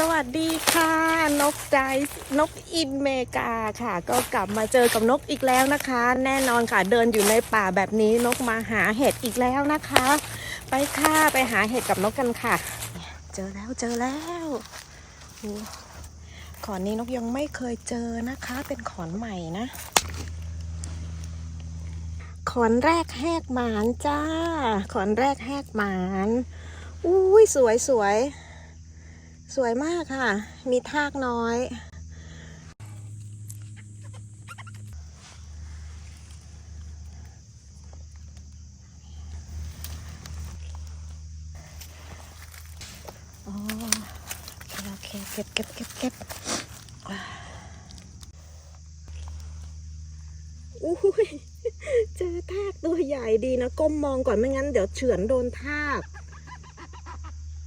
สวัสดีค่ะ นกใจนกอินเมกาค่ะ ก็กลับมาเจอกับนกอีกแล้วนะคะ แน่นอนค่ะเดินอยู่ในป่าแบบนี้นกมาหาเห็ดอีกแล้วนะคะ ไปค่ะไปหาเห็ดกับนกกันค่ะ เจอแล้วเจอแล้วขอนนี้นกยังไม่เคยเจอนะคะ เป็นขอนใหม่นะ ขอนแรกแหกหมานจ้า ขอนแรกแหกหมานอุ้ยสวยสวย สวยมากค่ะ มีทากน้อยอ๋อโอเคโอเคเก็บเก็บเก็บเก็บอุ้ยเจอทากตัวใหญ่ดีนะ ก้มมองก่อนไม่งั้นเดี๋ยวเฉือนโดนทาก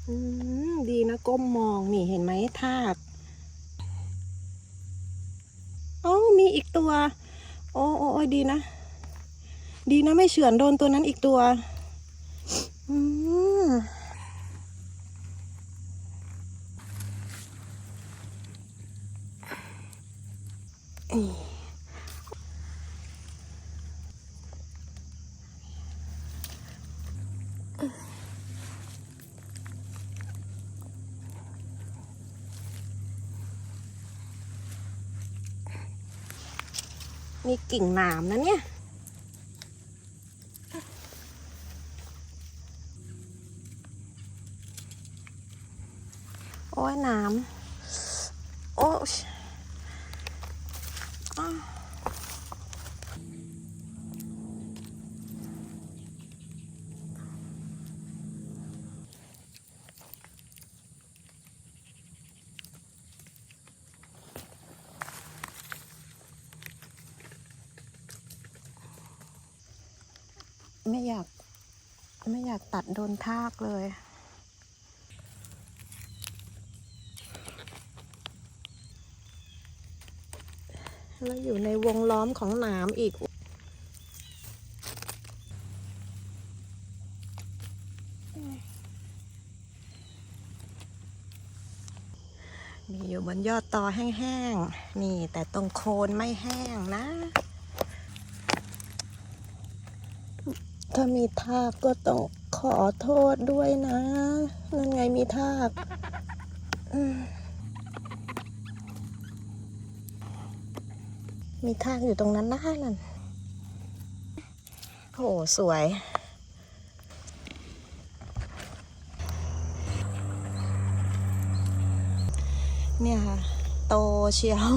อืม ก้มมองนี่เห็นไหมทากเอ้ามีอีกตัวโอ้โอ้โอ้ดีนะ ดีนะไม่เฉือนโดนตัวนั้นอีกตัวอืมมี มีกิ่งหนามนะเนี่ย โอ้ยหนาม โอ้ยอ้าว ไม่อยาก ไม่อยากตัดโดนทากเลย แล้วอยู่ในวงล้อมของหนามอีกมีอยู่บนยอดตอแห้งๆ นี่แต่ตรงโคนไม่แห้งนะ ถ้ามีทากก็ต้องขอโทษด้วยนะ นั่นไงมีทากมมีทากอยู่ตรงนั้นนะคะนั่นโหสวย เนี่ยค่ะ โตเชียว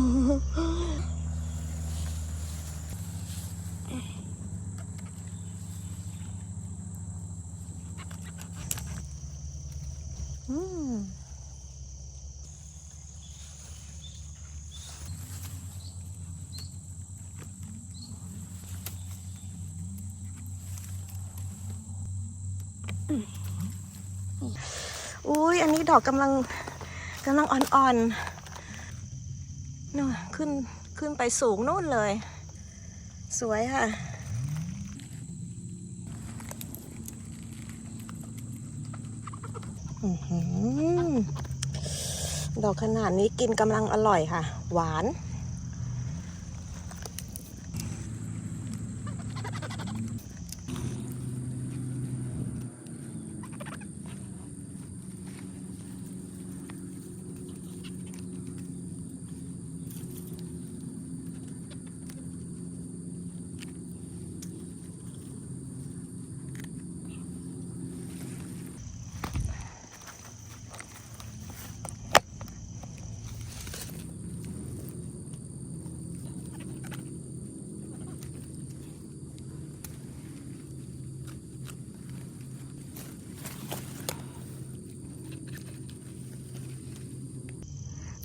อุ้ยอันนี้ดอกกำลังกำลังอ่อนๆนู่นขึ้นขึ้นไปสูงนู่นเลย สวยค่ะอือดอกขนาดนี้กินกำลังอร่อยค่ะ หวาน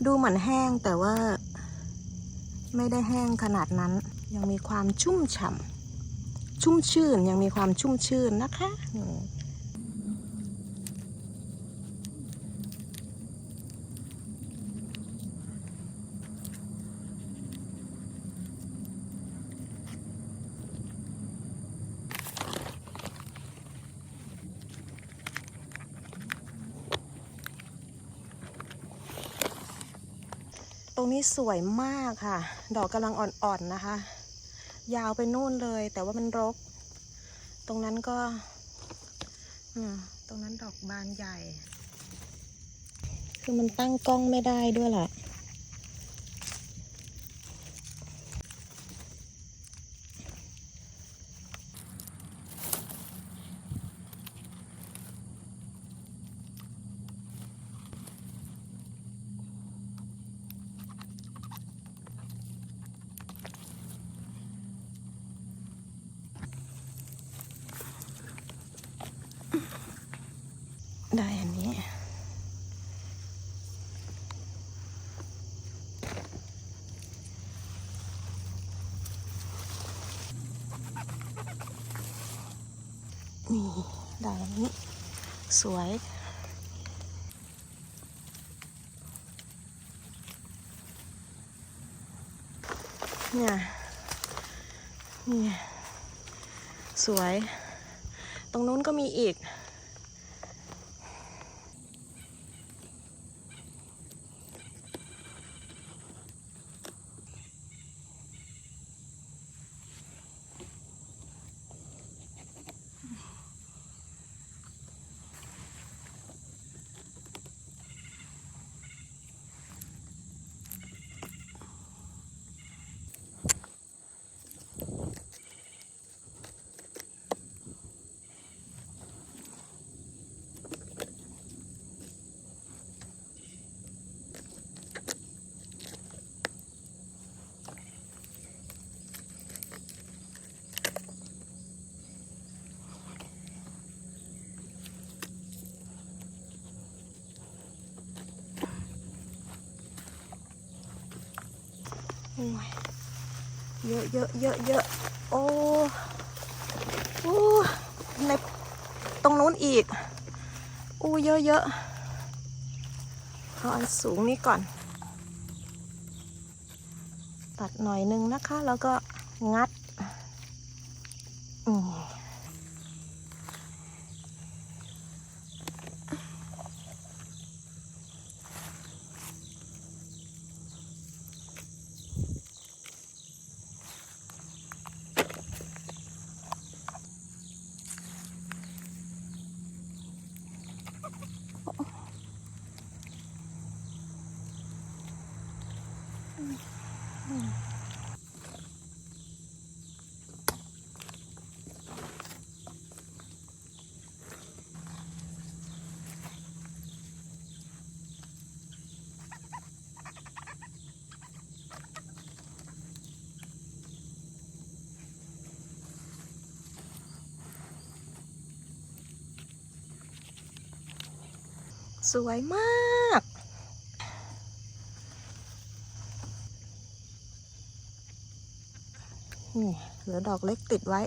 ดูเหมือนแห้งแต่ว่า ไม่ได้แห้งขนาดนั้น ยังมีความชุ่มฉ่ำชุ่มชื่นยังมีความชุ่มชื่นนะคะ รงนี้สวยมากค่ะ ดอกกำลังอ่อนๆนะคะ ยาวไปนู่นเลย แต่ว่ามันรก ตรงนั้นก็ตรงนั้นดอกบานใหญ่ คือมันตั้งกล้องไม่ได้ด้วยแหละ นี้ นี่ด้อันนี้ สวยเนี่ยนี่สวย ตรงนู้นก็มีอีก เยอะเยอะเยอะเยอะโอ้โอ้ในตรงนู้นอีกอู้เยอะเยอะเอาอันสูงนี้ก่อน ตัดหน่อยนึงนะคะ แล้วก็งัด สวยมาก นี่เหลือดอกเล็กติดไว้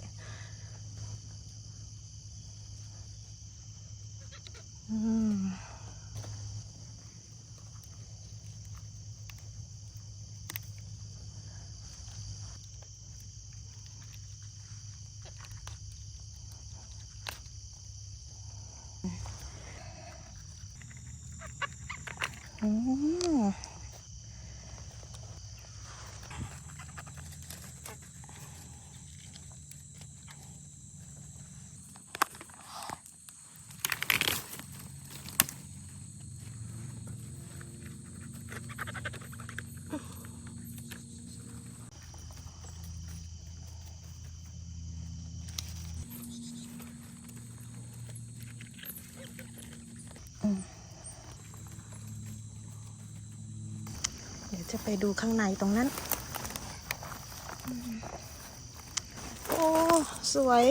อืม จะไปดูข้างในตรงนั้น โอ้ สวย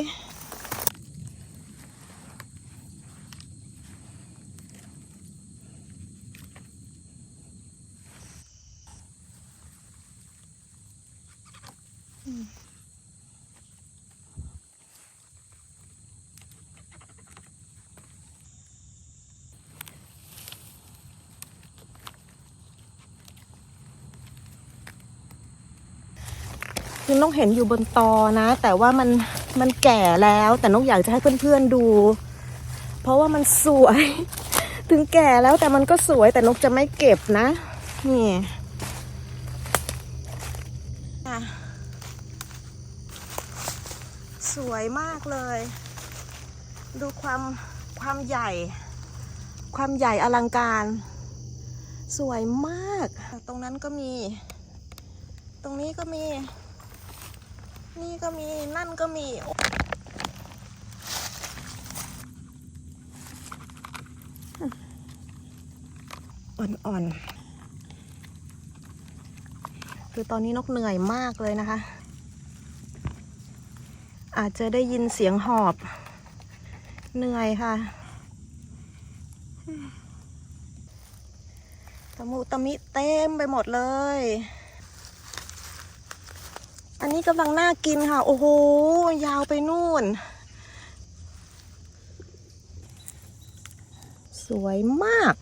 คือนกเห็นอยู่บนตอนะ แต่ว่ามันมันแก่แล้ว แต่นกอยากจะให้เพื่อนๆดู เพราะว่ามันสวย ถึงแก่แล้วแต่มันก็สวยแต่นกจะไม่เก็บนะ นี่สวยมากเลย ดูความความใหญ่ ความใหญ่อลังการ สวยมาก ตรงนั้นก็มี ตรงนี้ก็มี นี่ก็มีนั่นก็มีอ่อนๆ คือตอนนี้นกเหนื่อยมากเลยนะคะ อาจจะได้ยินเสียงหอบ เหนื่อยค่ะ ตะมุตะมิเต็มไปหมดเลย นนี้กำลังน่ากินค่ะ โอ้โห ยาวไปนู่น สวยมาก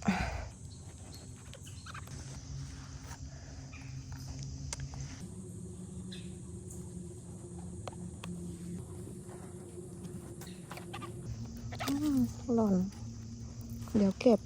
อืมหล่น เดี๋ยวเก็บ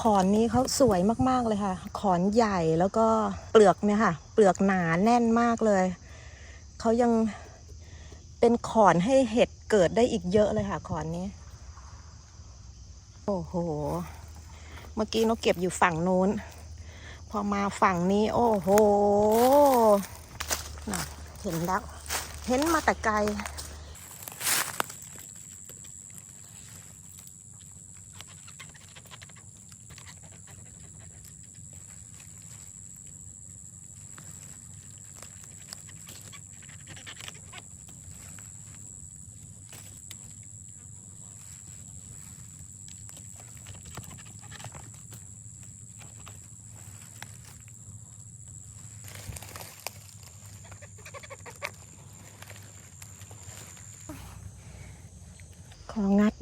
ขอนนี้เขาสวยมากๆเลยค่ะ ขอนใหญ่แล้วก็เปลือกเนี่ยค่ะ เปลือกหนาแน่นมากเลย เขายังเป็นขอนให้เห็ดเกิดได้อีกเยอะเลยค่ะ ขอนนี้ โอ้โห เมื่อกี้นกเก็บอยู่ฝั่งนู้น พอมาฝั่งนี้ โอ้โหน่ะเห็นแล้ว เห็นมาแต่ไกล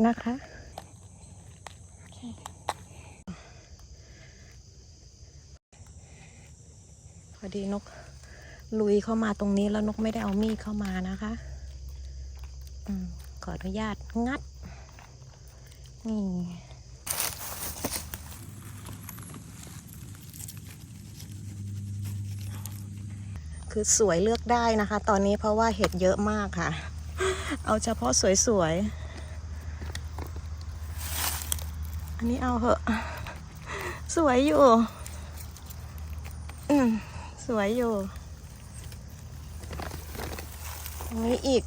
นะคะ พอดีนกลุยเข้ามาตรงนี้แล้วนกไม่ได้เอามีดเข้ามานะคะอขออนุญาตงัด นี่คือสวยเลือกได้นะคะ ตอนนี้เพราะว่าเห็ดเยอะมากค่ะ เอาเฉพาะสวยๆ อั นนี้เอาเหอะ สวยอยู่อืมสวยอยู่ตรงนี้อีก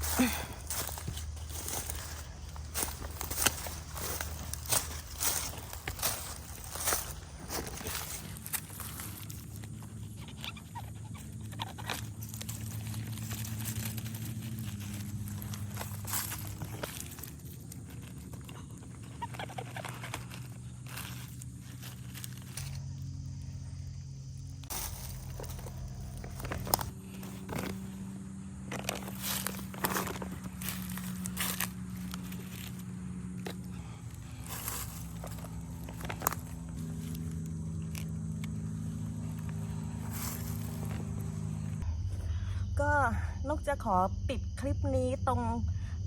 นกจะขอปิดคลิปนี้ตรง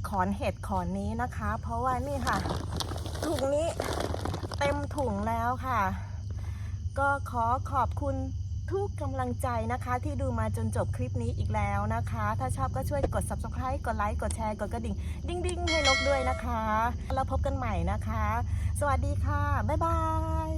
ขอนเห็ดขอนนี้นะคะ เพราะว่านี่ค่ะ ถุงนี้เต็มถุงแล้วค่ะ ก็ขอขอบคุณทุกกำลังใจนะคะ ที่ดูมาจนจบคลิปนี้อีกแล้วนะคะ ถ้าชอบก็ช่วยกด subscribe กดไลค์กดแชร์กดกระดิ่ง ดิ้งดิ้งให้นกด้วยนะคะ แล้วพบกันใหม่นะคะ สวัสดีค่ะ บ๊ายบาย